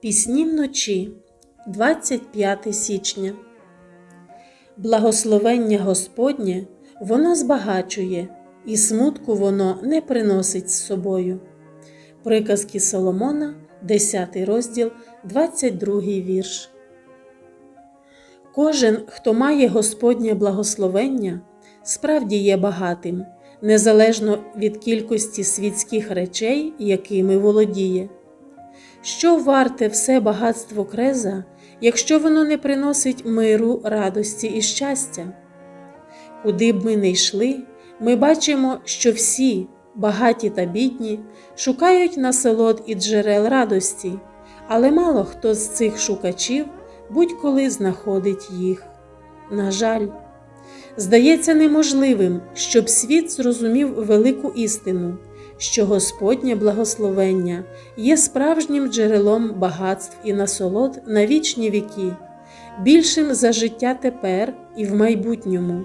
Пісні вночі, 25 січня. Благословення Господнє воно збагачує, і смутку воно не приносить з собою. Приказки Соломона, 10 розділ, 22 вірш. Кожен, хто має Господнє благословення, справді є багатим, незалежно від кількості світських речей, якими володіє. Що варте все багатство креза, якщо воно не приносить миру, радості і щастя? Куди б ми не йшли, ми бачимо, що всі, багаті та бідні, шукають насолод і джерел радості, але мало хто з цих шукачів будь-коли знаходить їх. На жаль, здається неможливим, щоб світ зрозумів велику істину, що Господнє благословення є справжнім джерелом багатств і насолод на вічні віки, більшим за життя тепер і в майбутньому.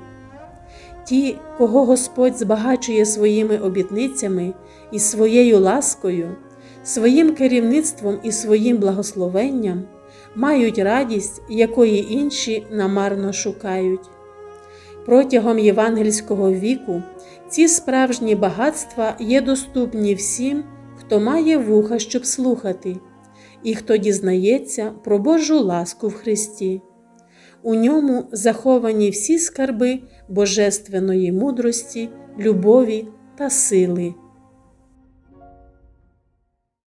Ті, кого Господь збагачує своїми обітницями і своєю ласкою, своїм керівництвом і своїм благословенням, мають радість, якої інші намарно шукають. Протягом євангельського віку ці справжні багатства є доступні всім, хто має вуха, щоб слухати, і хто дізнається про Божу ласку в Христі. У ньому заховані всі скарби божественної мудрості, любові та сили.